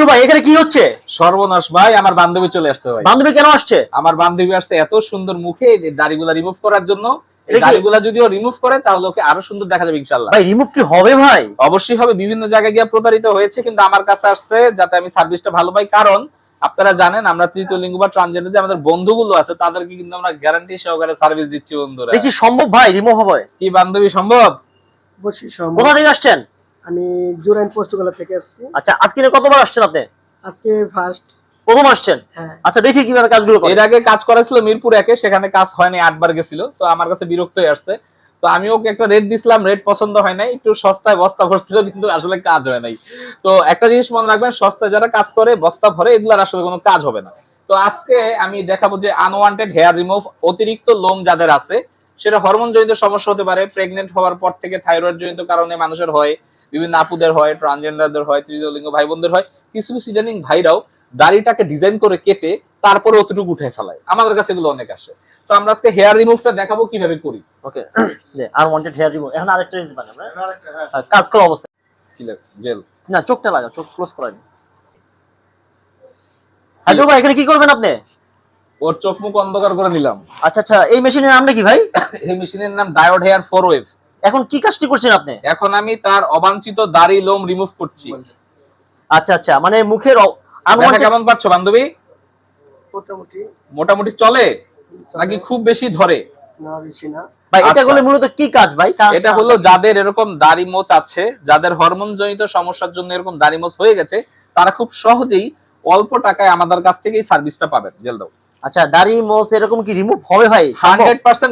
সাইদুল ভাই এখানে কি হচ্ছে? সর্বনাশ ভাই আমার বান্ধবী চলে আসতে ভাই। বান্ধবী কেন আসছে? আমার বান্ধবী আসছে এত সুন্দর মুখে দাড়িগুলা রিমুভ করার জন্য। এই এটা কি- যদিও রিমুভ করে তাহলে ওকে আরও সুন্দর দেখা যাবে ইনশাল্লাহ ভাই রিমুভ কি হবে ভাই? অবশ্যই হবে বিভিন্ন জায়গায় গিয়ে প্রতারিত হয়েছে কিন্তু আমার কাছে আসছে যাতে আমি সার্ভিসটা ভালো পাই। কারণ আপনারা জানেন আমরা তৃতীয় লিঙ্গ বা ট্রানজেন্ডার যে আমাদের বন্ধুগুলো আছে তাদেরকে কিন্তু আমরা গ্যারান্টি সহকারে সার্ভিস দিচ্ছি বন্ধুরা। দেখি সম্ভব ভাই রিমুভ হবে। কি বান্ধবী সম্ভব? বসি সম্ভব। কোথা থেকে আসছেন? আমি জুরাইন পোস্টগুলো থেকে আসছি। আচ্ছা আজকে কতবার আসছেন আপনি? আজকে ফার্স্ট প্রথম আসছেন? হ্যাঁ। আচ্ছা দেখি কীভাবে কাজগুলো এর আগে কাজ করেছিল মিরপুর একে সেখানে কাজ হয়নি আটবার গেছিল তো আমার কাছে বিরক্ত হয়ে আসছে। তো আমি ওকে একটা রেট দিছিলাম রেট পছন্দ হয় নাই একটু সস্তায় বস্তা ভরছিল কিন্তু আসলে কাজ হয় নাই। তো একটা জিনিস মনে রাখবেন সস্তায় যারা কাজ করে বস্তা ভরে এগুলার আসলে কোনো কাজ হবে না। তো আজকে আমি দেখাবো যে আনওয়ান্টেড হেয়ার রিমুভ অতিরিক্ত লোম যাদের আছে সেটা হরমোন জনিত সমস্যা হতে পারে প্রেগনেন্ট হওয়ার পর থেকে থাইরয়েড জনিত কারণে মানুষের হয় বিভিন্ন আপুদের হয় ট্রানজেন্ডারদের হয় তৃতীয় লিঙ্গ ভাই বোনদের হয় কিছু কিছু ইদানিং ভাইরাও দাড়িটাকে ডিজাইন করে কেটে তারপরে অতটুকু উঠে ফেলায়। আমাদের কাছে এগুলো অনেক আসে। তো আমরা আজকে হেয়ার রিমুভটা দেখাবো কীভাবে করি। ওকে যে আর ওয়ান্টেড হেয়ার রিমুভ এখন আরেকটা জিনিস বানাবো হ্যাঁ? কাজ করা অবস্থা। কি? জেল না চোখটা লাগা চোখ ক্লোজ করা সাইদুল ভাই এখানে কি করবেন আপনি? ওর চোখ মুখ অন্ধকার করে নিলাম। আচ্ছা আচ্ছা এই মেশিনের নাম কি ভাই? এই মেশিনের নাম ডায়োড হেয়ার ফোর ওয়েভ এখন কি কাজটি করছেন আপনি? এখন আমি তার অবাঞ্ছিত দাড়ি লোম রিমুভ করছি। আচ্ছা আচ্ছা মানে মুখের কেমন পাচ্ছ বান্ধবী? মোটামুটি। মোটামুটি চলে? নাকি খুব বেশি ধরে? না বেশি না। ভাই এটা আচ্ছা। মূলত কি কাজ ভাই? এটা হলো যাদের এরকম দাড়ি মোচ আছে যাদের হরমোন জনিত সমস্যার জন্য এরকম দাড়ি মোচ হয়ে গেছে তারা খুব সহজেই অল্প টাকায় আমাদের কাছ থেকে এই সার্ভিসটা পাবেন। জেল দাও। আচ্ছা দাড়ি এরকম কি রিমুভ হবে ভাই?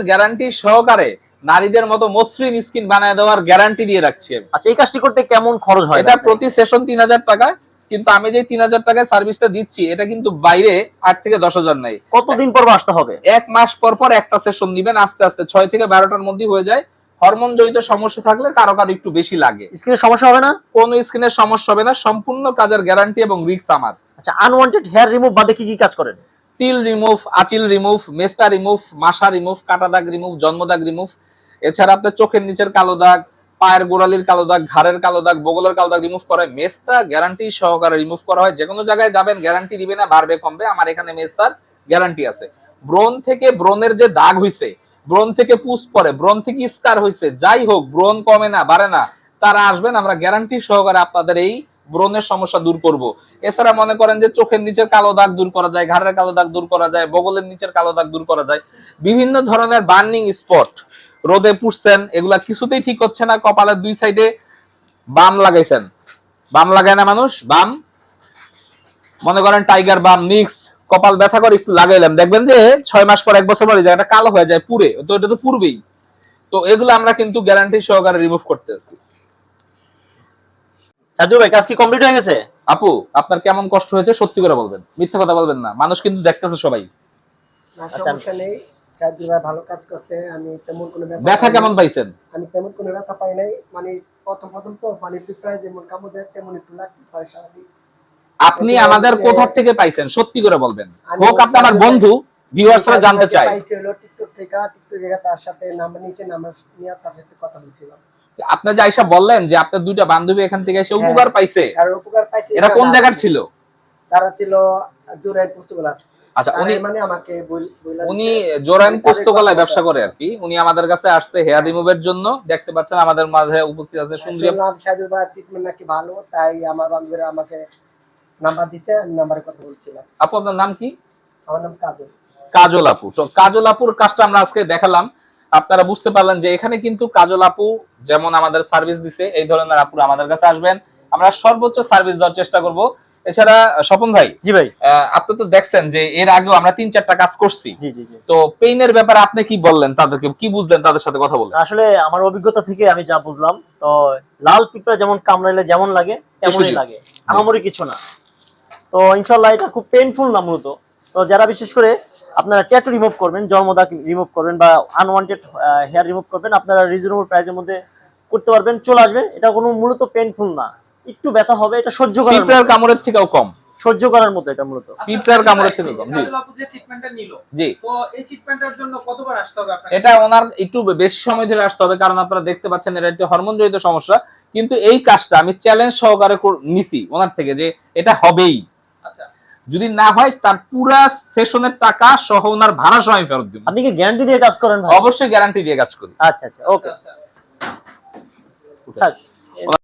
গ্যারান্টি সহকারে নারীদের মতো মসৃণ স্কিন বানায় দেওয়ার গ্যারান্টি দিয়ে রাখছি আমি। আচ্ছা এই কাজটি করতে কেমন খরচ হয়? এটা প্রতি সেশন তিন হাজার টাকা কিন্তু আমি যে তিন হাজার টাকায় সার্ভিসটা দিচ্ছি এটা কিন্তু বাইরে আট থেকে দশ হাজার নাই। কতদিন পর আসতে হবে? এক মাস পর পর একটা সেশন নিবেন আস্তে আস্তে। ছয় থেকে বারোটার মধ্যে হয়ে যায়। হরমোন জড়িত সমস্যা থাকলে কারও কারও একটু বেশি লাগে। স্কিনের সমস্যা হবে না? কোনো স্কিনের সমস্যা হবে না সম্পূর্ণ কাজের গ্যারান্টি এবং রিস্ক আমার। আচ্ছা আনওয়ান্টেড হেয়ার রিমুভ বাদে কি কি কাজ করেন? তিল রিমুভ আচিল রিমুভ মেস্তা রিমুভ মাসা রিমুভ কাটা দাগ রিমুভ জন্মদাগ রিমুভ এছাড়া আপনার চোখের নিচের কালো দাগ, পায়ের গোড়ালির কালো দাগ, ঘাড়ের কালো দাগ, বগলের কালো দাগ রিমুভ করা হয় মেস্তা গ্যারান্টি সহকারে রিমুভ করা হয়। যে কোনো জায়গায় যাবেন গ্যারান্টি দিবে না, বাড়বে, কমবে। আমার এখানে মেস্তার গ্যারান্টি আছে। ব্রণ থেকে ব্রণের যে দাগ হইছে, ব্রণ থেকে পুষ পরে, ব্রণ থেকে স্কার হইছে, যাই হোক, ব্রণ কমে না, বাড়ে না, তারা আসবেন, আমরা গ্যারান্টি সহকারে আপনাদের এই ব্রণের সমস্যা দূর করব। এছাড়া মনে করেন যে চোখের নিচের কালো দাগ দূর করা যায়, ঘাড়ের কালো দাগ দূর করা যায়, বগলের নিচের কালো দাগ দূর করা যায়। বিভিন্ন ধরনের বার্নিং স্পট রোদে পুষছেন এগুলা কিছুতেই ঠিক হচ্ছে না কপালের দুই সাইডে বাম লাগাইছেন। বাম লাগায় না মানুষ? বাম। মনে করেন টাইগার বাম নিক্স কপাল ব্যথা করে একটু লাগাইলাম। দেখবেন যে ছয় মাস পর এক বছর পরে জায়গাটা কালো হয়ে যায় পুরে তো এটা তো পূর্বেই। তো এগুলো আমরা কিন্তু গ্যারান্টি সহকারে রিমুভ করতেছি সাজু ভাই কাজ কি কমপ্লিট হয়ে গেছে? আপু আপনার কেমন কষ্ট হয়েছে? সত্যি করে বলবেন। মিথ্যা কথা বলবেন না। মানুষ কিন্তু দেখতেছে সবাই। আচ্ছা। ভালো কাজ করছে আমি তেমন কোনো ব্যথা কেমন পাইছেন? আমি তেমন কোনো ব্যথা পাই নাই মানে প্রথম প্রথম তো মানে প্রায় যেমন কামড় দেয় তেমন একটু লাগতে পারে স্বাভাবিক। আপনি আমাদের কোথা থেকে পাইছেন? সত্যি করে বলবেন। হোক আপনি আমার বন্ধু ভিউয়ার্সরা জানতে পাইছি হলো টিকটক থেকে টিকটক থেকে তার সাথে নাম্বার নিচে নাম্বার নিয়ে তার সাথে কথা বলছিলাম। আপনি যে আইসা বললেন যে আপনার দুইটা বান্ধবী এখান থেকে এসে হ্যাঁ। উপকার পাইছে আর উপকার পাইছি এরা কোন জায়গার ছিল? তারা ছিল আচ্ছা উনি মানে আমাকে উনি পোস্তকলায় ব্যবসা করে আর কি। উনি আমাদের কাছে আসছে হেয়ার রিমুভের জন্য। দেখতে পাচ্ছেন আমাদের মাঝে উপস্থিত আছে সুন্দরী সাজুর ভাই ট্রিটমেন্ট নাকি ভালো তাই আমার বান্ধবীরা আমাকে নাম্বার দিছে আমি নাম্বারে কথা বলছিলাম। আপু আপনার নাম কি? আমার নাম কাজল। কাজল আপু। তো কাজল আপুর কাজটা আমরা আজকে দেখালাম। আপনারা বুঝতে পারলেন যে এখানে কিন্তু কাজল আপু যেমন আমাদের সার্ভিস দিছে এই ধরনের আপুরা আমাদের কাছে আসবেন। আমরা সর্বোচ্চ সার্ভিস দেওয়ার চেষ্টা করব। এছাড়া স্বপন ভাই জি ভাই। আপনি তো দেখছেন যে এর আগেও আমরা তিন চারটা কাজ করছি। জি জি তো পেইনের ব্যাপারে আপনি কি বললেন তাদেরকে? কি বুঝলেন তাদের সাথে কথা বললেন আসলে আমার অভিজ্ঞতা থেকে আমি যা বুঝলাম তো লাল পিঁপড়া যেমন কামড়াইলে যেমন লাগে তেমনই লাগে। আমারই কিছু না। তো ইনশাল্লাহ এটা খুব পেইনফুল না মূলত। তো যারা বিশেষ করে আপনারা ট্যাটু রিমুভ করবেন জন্মদাগ রিমুভ করবেন বা আনওয়ান্টেড হেয়ার রিমুভ করবেন আপনারা রিজনেবল প্রাইসের মধ্যে করতে পারবেন চলে আসবেন। এটা কোনো মূলত পেইনফুল না। একটু ব্যথা হবে এটা সহ্য করার পিঁপড়ার কামড়ের থেকেও কম। সহ্য করার মতো এটা মূলত। পিঁপড়ার কামড়ের থেকে কম জি। জি। তো এই ট্রিটমেন্টের জন্য কতবার আসতে হবে আপনাকে? এটা ওনার একটু বেশি সময় ধরে আসতে হবে কারণ আপনারা দেখতে পাচ্ছেন এটা একটা হরমোন জনিত সমস্যা। কিন্তু এই কাজটা আমি চ্যালেঞ্জ সহকারে নিছি ওনার থেকে যে এটা হবেই। আচ্ছা। যদি না হয় তার পুরা সেশনের টাকা সহ ওনার ভাড়া সহ আমি ফেরত দিব। আপনি কি গ্যারান্টি দিয়ে কাজ করেন ভাই? অবশ্যই গ্যারান্টি দিয়ে কাজ করি। আচ্ছা আচ্ছা, আচ্ছা। ওকে আচ্ছা।